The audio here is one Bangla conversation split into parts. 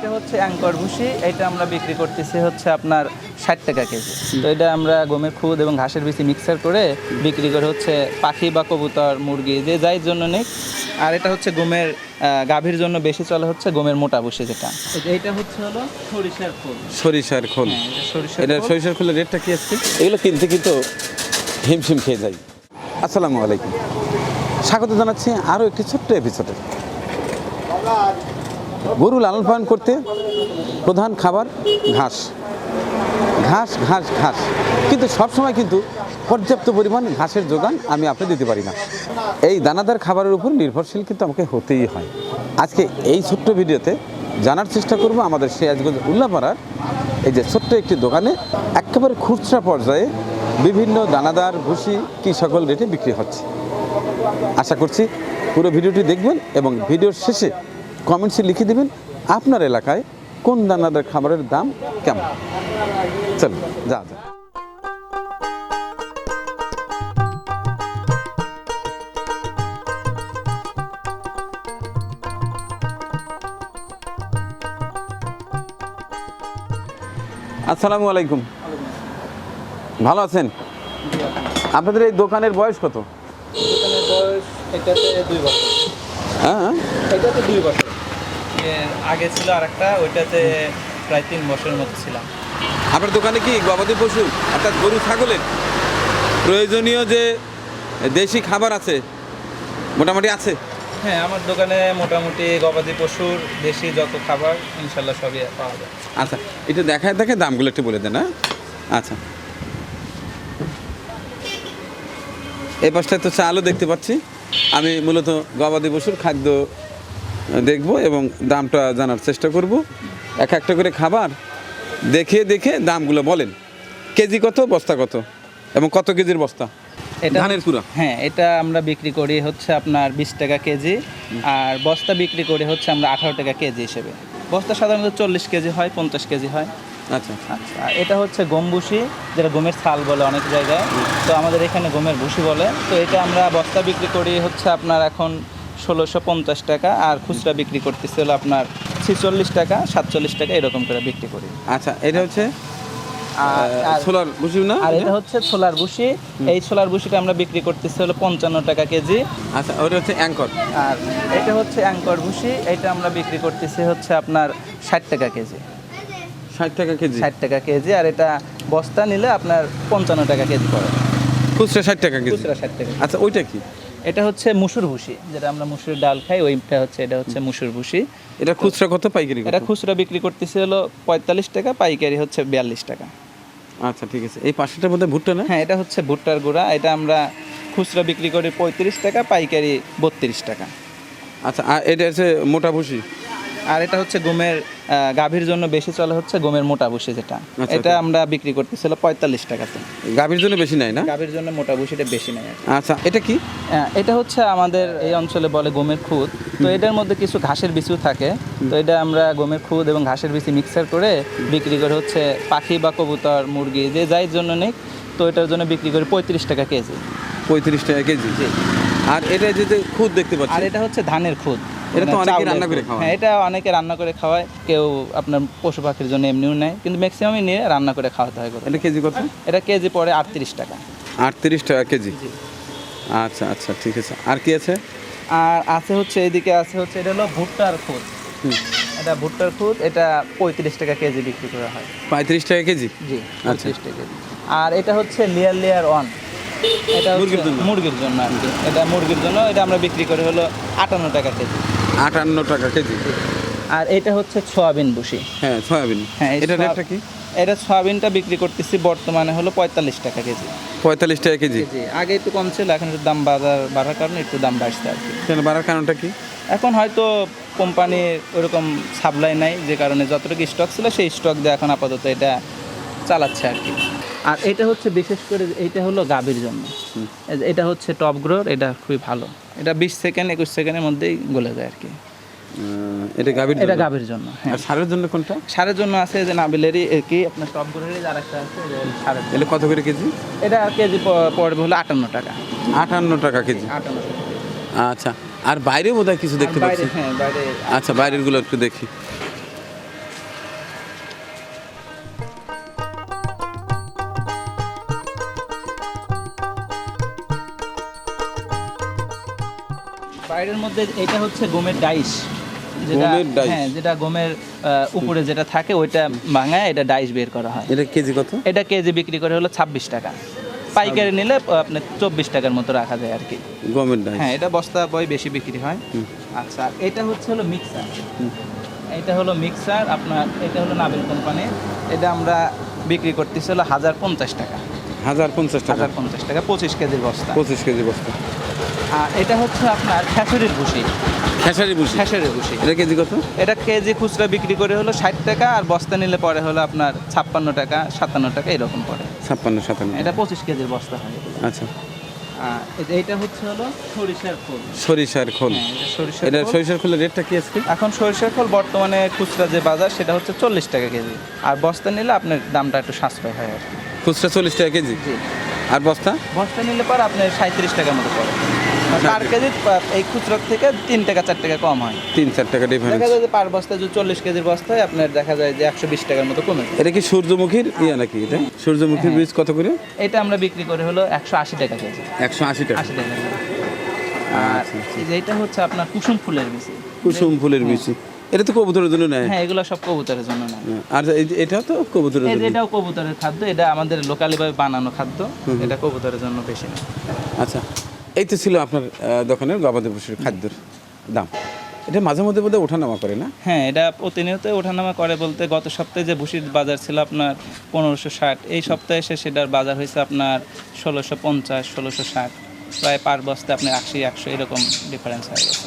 এটা হচ্ছে অ্যাঙ্কর ভুসি এটা আমরা বিক্রি করতেছি হচ্ছে আপনার ষাট টাকা কেজি। তো এটা আমরা গমের খুদ এবং ঘাসের বিচি মিক্সার করে বিক্রি করে হচ্ছে পাখি বা কবুতর মুরগি যে যাই জন্য নেই। আর এটা হচ্ছে গমের গাভীর জন্য বেশি চলে হচ্ছে গমের মোটা ভুসি যেটা। এইটা হচ্ছে হলো সরিষার ফুল সরিষার খোল। হ্যাঁ, এটা সরিষার এটা খোল। সরিষার খোলের রেটটা কি আছে এগুলো কিনতে কিন্তু হিমশিম খেয়ে যাই। আসসালামু আলাইকুম। স্বাগত জানাচ্ছি আরও একটি ছোট্ট এপিসোডে গরু লালন পালন করতে প্রধান খাবার ঘাস। ঘাস ঘাস ঘাস। কিন্তু সবসময় কিন্তু পর্যাপ্ত পরিমাণ ঘাসের যোগান আমি আপনি দিতে পারি না। এই দানাদার খাবারের উপর নির্ভরশীল কিন্তু আমাকে হতেই হয়। আজকে এই ছোট্ট ভিডিওতে জানার চেষ্টা করব আমাদের সিরাজগঞ্জ উল্লাপাড়ার এই যে ছোট্ট একটি দোকানে একেবারে খুচরা পর্যায়ে বিভিন্ন দানাদার, ভুসি কি সকল রেটে বিক্রি হচ্ছে। আশা করছি পুরো ভিডিওটি দেখবেন এবং ভিডিওর শেষে কমেন্টসে লিখে দেবেন আপনার এলাকায় কোন দানাদার খাবারের দাম কেমন? চল যা যা আসসালামু আলাইকুম। ভালো আছেন? আপনাদের এই দোকানের বয়স কত? এটাতে দুই বছর। হ্যাঁ এটাতে দুই বছর। এর আগে ছিল আর আরেকটা ওইটাতে প্রায় তিন বছরের মতো ছিলাম। আপনার দোকানে কি গবাদি পশু অর্থাৎ গরু ছাগলের প্রয়োজনীয় যে দেশি খাবার আছে মোটামুটি আছে? হ্যাঁ আমার দোকানে মোটামুটি গবাদি পশুর দেশি যত খাবার ইনশাল্লাহ সবই পাওয়া যায়। আচ্ছা এটা দেখায় দেখে দামগুলো একটু বলে দেন হ্যাঁ? আচ্ছা। এই পাশটায় তো চালও দেখতে পাচ্ছি। আমি মূলত গবাদি পশুর খাদ্য দেখব এবং দামটা জানার চেষ্টা করব। এক একটা করে খাবার দেখে দেখে দামগুলো বলেন। কেজি কত বস্তা কত? এবং কত কেজির বস্তা? ধানের কুড়া। হ্যাঁ এটা আমরা বিক্রি করি হচ্ছে আপনার বিশ টাকা কেজি। আর বস্তা বিক্রি করি হচ্ছে আমরা আঠারো টাকা কেজি হিসেবে। বস্তা সাধারণত চল্লিশ কেজি হয় পঞ্চাশ কেজি হয়। আচ্ছা আচ্ছা। আর এটা হচ্ছে গম ভুসি যেটা গমের ছাল বলে অনেক জায়গায়। তো আমাদের এখানে গমের ভুসি বলে। তো এটা আমরা বস্তা বিক্রি করি হচ্ছে আপনার এখন ষোলোশো পঞ্চাশ টাকা আর খুচরা বিক্রি করতেছে হলো আপনার ছিচল্লিশ টাকা সাতচল্লিশ টাকা এরকম করে বিক্রি করি। আচ্ছা এটা হচ্ছে? না আর এটা? হচ্ছে ছোলার ভুসি। এই ছোলার ভুসিটা আমরা বিক্রি করতেছি হলো পঞ্চান্ন টাকা কেজি। আচ্ছা ওটা হচ্ছে অ্যাঙ্কর। আর এটা হচ্ছে অ্যাঙ্কর ভুসি এটা আমরা বিক্রি করতেছি হচ্ছে আপনার ষাট টাকা কেজি। ষাট টাকা কেজি? ষাট টাকা কেজি আর এটা বস্তা নিলে আপনার পঞ্চান্ন টাকা কেজি পড়ে। খুচরা ষাট টাকা কেজি? খুচরা ষাট টাকা আচ্ছা ওইটা কি? এটা হচ্ছে মুসুর ভুসি যেটা আমরা মুসুর ডাল খাই ওইটা হচ্ছে এটা হচ্ছে মুসুর ভুসি। এটা খুচরা কত পাইকারি এটা খুচরা বিক্রি করতেছে হলো পঁয়তাল্লিশ টাকা পাইকারি হচ্ছে বিয়াল্লিশ টাকা। আচ্ছা ঠিক আছে। এই পাশেটার মধ্যে ভুট্টা না? হ্যাঁ এটা হচ্ছে ভুট্টার গুঁড়া এটা আমরা খুচরা বিক্রি করি পঁয়ত্রিশ টাকা পাইকারি বত্রিশ টাকা। আচ্ছা আর এটা হচ্ছে মোটা ভুসি? আর এটা হচ্ছে গমের গাভীর জন্য বেশি চলে হচ্ছে গমের মোটা ভুসি যেটা। আচ্ছা, এটা আমরা বিক্রি করতেছিল পঁয়তাল্লিশ টাকাতে। গাভীর জন্য বেশি নাই না? গাভীর জন্য মোটা ভুসিটা বেশি নেই। আচ্ছা এটা কি? এটা হচ্ছে আমাদের এই অঞ্চলে বলে গমের খুদ। তো এটার মধ্যে কিছু ঘাসের বিচু থাকে। তো এটা আমরা গমের খুদ এবং ঘাসের বিচি মিক্সার করে বিক্রি করে হচ্ছে পাখি বা কবুতর মুরগি যে যাই জন্য নেই তো এটার জন্য বিক্রি করি পঁয়ত্রিশ টাকা কেজি। পঁয়ত্রিশ টাকা কেজি। জি। আর এটা যেতে খুদ দেখতে পাচ্ছি। আর এটা হচ্ছে ধানের খুদ। এটা তো মানে অনেকে রান্না করে। হ্যাঁ এটা অনেকে রান্না করে খাওয়ায়। কেউ আপনার পশু পাখির জন্য এমনিও নেয় কিন্তু ম্যাক্সিমামই নিয়ে রান্না করে খাওয়াতে হয় এটা কেজি কত? এটা কেজি পড়ে আটত্রিশ টাকা। আটত্রিশ টাকা কেজি? আচ্ছা আচ্ছা ঠিক আছে। আর কি আছে? আর আছে হচ্ছে এইদিকে আছে হচ্ছে এটা হলো ভুট্টার হুম। এটা ভুট্টার খুদ এটা পঁয়ত্রিশ টাকা কেজি বিক্রি করা হয়। পঁয়ত্রিশ টাকা কেজি? জি আচ্ছা। পঁয়ত্রিশ টাকা কেজি। আর এটা হচ্ছে লেয়ার লেয়ার ওয়ান এটা মুরগির জন্য? মুরগির জন্য আর কি। এটা মুরগির জন্য এটা আমরা বিক্রি করি হলো আটান্ন টাকা কেজি। আটান্ন টাকা কেজি। আর এটা হচ্ছে সোয়াবিন বুসি। হ্যাঁ সয়াবিন। হ্যাঁ এটা রেটটা কি? এটা সয়াবিনটা বিক্রি করতেছি বর্তমানে হলো পঁয়তাল্লিশ টাকা কেজি। পঁয়তাল্লিশ টাকা কেজি? আগে একটু কম ছিল এখন দাম বাজার বাড়ার কারণে একটু দাম বাড়ছে আর কি। বাড়ার কারণটা কি? এখন হয়তো কোম্পানির ওরকম সাপ্লাই নাই যে কারণে যতটুকু স্টক ছিল সেই স্টক দিয়ে এখন আপাতত এটা চালাচ্ছে আর কি। আর এটা হচ্ছে বিশেষ করে এইটা হলো গাভীর জন্য। এটা হচ্ছে টপ গ্রোর এটা খুবই ভালো। এটা বিশ সেকেন্ড একুশ সেকেন্ডের মধ্যেই গলে যায় আর কি। এটা গাভীর এটা জন্য। গাভীর জন্য হ্যাঁ। আর সারের জন্য কোনটা? সারের জন্য আছে যে নাবিলেরই কি? আপনার টপ গ্রোরেরই আর একটা আছে সারের জন্য। এলে কত করে কেজি? এটা কেজি পড়বে হলো আটান্ন টাকা। আটান্ন টাকা কেজি। আটান্ন আচ্ছা আর বাইরে বোধহয় কিছু দেখতে পাচ্ছি। হ্যাঁ বাইরে। আচ্ছা বাইরেরগুলো একটু দেখি। মধ্যে এটা হচ্ছে গমের ডাইস। যেটা হ্যাঁ যেটা গমের উপরে যেটা থাকে ওইটা ভাঙায় এটা ডাইস বের করা হয়। এটা কেজি কত? এটা কেজি বিক্রি করে হলো ছাব্বিশ টাকা। পাইকারি নিলে আপনার চব্বিশ টাকার মতো রাখা যায় আর কি। গমের ডাইস। হ্যাঁ এটা বস্তা বই বেশি বিক্রি হয়। আচ্ছা এটা হচ্ছে হলো মিক্সার। এটা হলো মিক্সার আপনার এটা হলো নাবিল কোম্পানি। এটা আমরা বিক্রি করতেছি হলো হাজার পঞ্চাশ টাকা। হাজার পঞ্চাশ টাকা। হাজার পঞ্চাশ টাকা পঁচিশ কেজির বস্তা। পঁচিশ কেজি বস্তা। আর এটা হচ্ছে আপনার খেসুরির ভুসি। খেসারি বুঝি খেসুরির ভুসি। এটা কেজি কত? এটা কেজি খুচরা বিক্রি করে হলো ষাট টাকা আর বস্তা নিলে পরে হলো আপনার ছাপ্পান্ন টাকা সাতান্ন টাকা এরকম পড়ে। ছাপ্পান্ন সাতান্ন। এটা পঁচিশ কেজির বস্তা হয় আচ্ছা। এটা- হচ্ছে হলো সরিষার খোল। সরিষার খোল। হ্যাঁ, এটা সরিষার খোলের রেটটা কি আজকে? এখন সরিষার খোল বর্তমানে খুচরা যে বাজার সেটা হচ্ছে চল্লিশ টাকা কেজি। আর বস্তা নিলে আপনার দামটা একটু সাশ্রয় হয় আর। খুচরা চল্লিশ টাকা কেজি? আর বস্তা? বস্তা নিলে পর আপনার সাঁত্রিশ টাকার মতো পড়ে। পার কেজি এই খুচরা থেকে তিন টাকা চার টাকা কম হয়। তিন চার টাকা ডিফারেন্স দেখা যায় যে পার বস্তায় যদি চল্লিশ কেজির বস্তায় আপনার দেখা যায় যে একশো বিশ টাকার মতো কমে এটা কি সূর্যমুখীর ইয়া নাকি এটা? সূর্যমুখীর বীজ কত করে? এটা আমরা বিক্রি করে হলো একশো আশি টাকা কেজি। একশো আশি টাকা। আশি টাকা। আর আচ্ছা, আচ্ছা। এই যে এটা হচ্ছে আপনার কুসুম ফুলের বেশি কুসুম ফুলের বীজ। এটা তো কবুতরের জন্য নেয়। হ্যাঁ এগুলো সব কবুতরের জন্য না আর এই- এটাও তো কবুতরের জন্য। এটাও কবুতরের খাদ্য এটা আমাদের লোকালি ভাবে বানানো খাদ্য এটা কবুতরের জন্য বেশি না আচ্ছা। এই তো ছিল আপনার দোকানের গবাদি পশুর খাদ্যের দাম। এটা মাঝে মধ্যে বোধহয় ওঠানামা করে না? হ্যাঁ এটা প্রতিনিয়ত ওঠানামা করে বলতে গত সপ্তাহে যে ভুসির বাজার ছিল আপনার পনেরোশো ষাট, এই সপ্তাহে এসে সেটার বাজার হয়েছে আপনার ষোলোশো পঞ্চাশ, ষোলোশো ষাট। প্রায় পার বস্তে আপনার আশি, একশো, এরকম ডিফারেন্স হয়ে গেছে।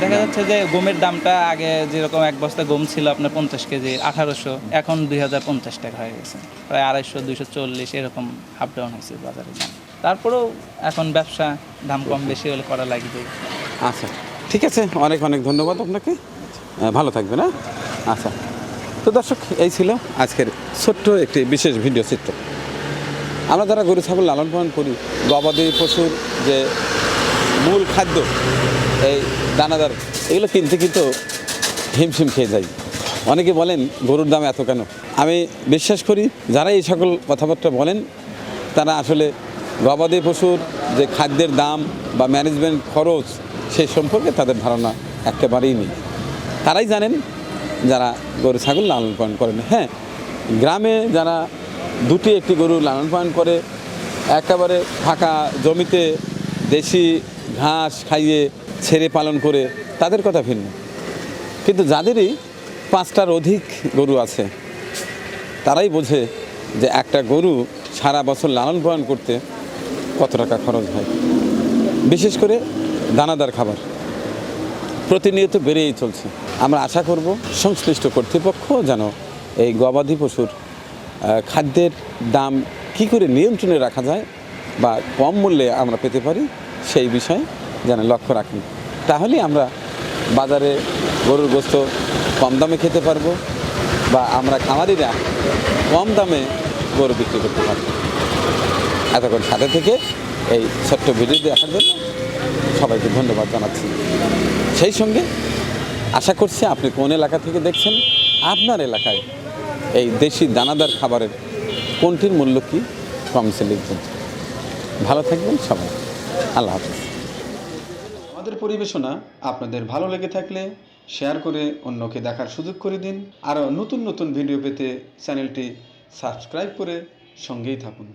দেখা যাচ্ছে যে গমের দামটা আগে যেরকম এক বস্তা গম ছিল আপনার পঞ্চাশ কেজি, আঠারোশো, এখন দুই হাজার পঞ্চাশ টাকা হয়ে গেছে। প্রায় আড়াইশো, দুইশো চল্লিশ, এরকম আপ ডাউন হয়েছে বাজারের দাম। তারপরেও এখন ব্যবসা দাম কম বেশি হলে করা লাগবে আচ্ছা ঠিক আছে, অনেক অনেক ধন্যবাদ আপনাকে। ভালো থাকবে না আচ্ছা তো দর্শক, এই ছিল আজকের ছোট্ট একটি বিশেষ ভিডিও চিত্র। আমরা যারা গরু, ছাগল লালন পালন করি, গবাদি পশুর যে মূল খাদ্য, এই দানাদার, এগুলো কিনতে কিন্তু হিমশিম খেয়ে যাই। অনেকে বলেন, গরুর দাম এত কেন? আমি বিশ্বাস করি যারা এই সকল কথাবার্তা বলেন, তারা আসলে গবাদি পশুর যে খাদ্যের দাম বা ম্যানেজমেন্ট খরচ সেই সম্পর্কে তাদের ধারণা একেবারেই নেই। তারাই জানেন যারা গরু, ছাগল লালন পালন করেন। হ্যাঁ গ্রামে যারা দুটি একটি গরু লালন পালন করে, একেবারে ফাঁকা জমিতে দেশি ঘাস খাইয়ে ছেড়ে পালন করে, তাদের কথা ভিন্ন। কিন্তু যাদেরই পাঁচটার অধিক গরু আছে, তারাই বোঝে যে একটা গরু সারা বছর লালন পালন করতে কত টাকা খরচ হয়? বিশেষ করে দানাদার খাবার। প্রতিনিয়ত বেড়েই চলছে। আমরা আশা করব সংশ্লিষ্ট কর্তৃপক্ষ যেন এই গবাদি পশুর খাদ্যের দাম কি করে নিয়ন্ত্রণে রাখা যায় বা কম মূল্যে আমরা পেতে পারি সেই বিষয়ে যেন লক্ষ্য রাখেন। তাহলেই আমরা বাজারে গরুর গোস্ত কম দামে খেতে পারব বা আমরা খামারিরা কম দামে গরু বিক্রি করতে পারব। এতক্ষণ সাথে থেকে এই ছোট্ট ভিডিও দেখার জন্য সবাইকে ধন্যবাদ জানাচ্ছি। সেই সঙ্গে আশা করছি আপনি কোন এলাকা থেকে দেখছেন, আপনার এলাকায় এই দেশি দানাদার খাবারের কোনটির মূল্য কী কমসে লিখবেন ভালো থাকবেন সবাই। আল্লাহ হাফিজ। আমাদের পরিবেশনা আপনাদের ভালো লেগে থাকলে শেয়ার করে অন্যকে দেখার সুযোগ করে দিন। আরও নতুন নতুন ভিডিও পেতে চ্যানেলটি সাবস্ক্রাইব করে সঙ্গেই থাকুন।